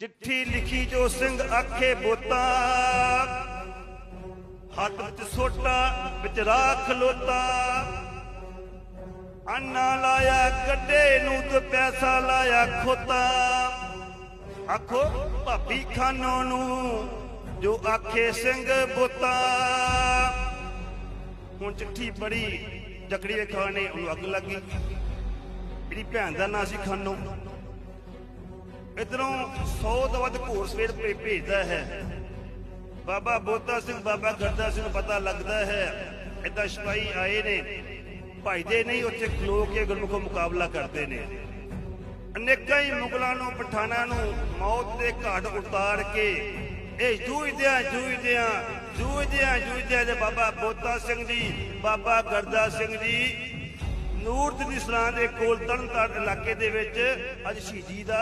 ਚਿੱਠੀ ਲਿਖੀ ਜੋ ਸਿੰਘ ਆਖੇ ਬੋਤਾ। ਹੱਥ ਵਿੱਚ ਸੋਟਾ, ਵਿੱਚ ਰਾਖ ਲੋਤਾ। ਅੰਨਾ ਲਾਇਆ, ਗੱਡੇ ਨੂੰ ਤੇ ਪੈਸਾ ਲਾਇਆ ਖੋਤਾ। ਆਖੋ, ਭਾਬੀ ਖਾਨੋ ਨੂੰ ਜੋ ਆਖੇ ਸਿੰਘ ਬੋਤਾ। ਹੁਣ ਚਿੱਠੀ ਬੜੀ ਜਕੜੀ ਦੇ ਖਾਣੇ ਉਹਨੂੰ ਅੱਗ ਲੱਗੀ। ਮੇਰੀ ਭੈਣ ਦਾ ਨਾਂ ਸੀ ਖਾਨੋ। ਇਧਰੋਂ 100 ਤੋਂ ਵੱਧ ਘੋੜ ਸਵੇਰ ਭੇਜਦਾ ਹੈ। ਬਾਬਾ ਬੋਤਾ ਸਿੰਘ, ਬਾਬਾ ਗਰਦਾ ਸਿੰਘ ਪਤਾ ਲੱਗਦਾ ਹੈ ਏਦਾਂ ਸਿਪਾਹੀ ਆਏ ਨੇ। ਭਾਈਦੇ ਨਹੀਂ, ਉੱਥੇ ਖਲੋ ਕੇ ਗੁਰਮੁਖੋ ਮੁਕਾਬਲਾ ਕਰਦੇ ਨੇ। ਅਨੇਕਾਂ ਹੀ ਮੁਗਲਾਂ ਨੂੰ, ਪਠਾਨਾਂ ਨੂੰ ਮੌਤ ਦੇ ਘਾਟ ਉਤਾਰ ਕੇ ਇਹ ਜੂਝਦਿਆਂ ਜੂਝਦਿਆਂ ਜੂਝਦਿਆਂ ਜੂਝਦਿਆਂ ਦੇ ਬਾਬਾ ਬੋਤਾ ਸਿੰਘ ਜੀ, ਬਾਬਾ ਗਰਦਾ ਸਿੰਘ ਜੀ ਨੂਰਦਿਨ ਇਸਲਾਮ ਦੇ ਕੋਲ ਤਰਨਤਾਰਨ ਇਲਾਕੇ ਦੇ ਵਿੱਚ ਅੱਜ ਸ਼ਹੀਦੀ ਦਾ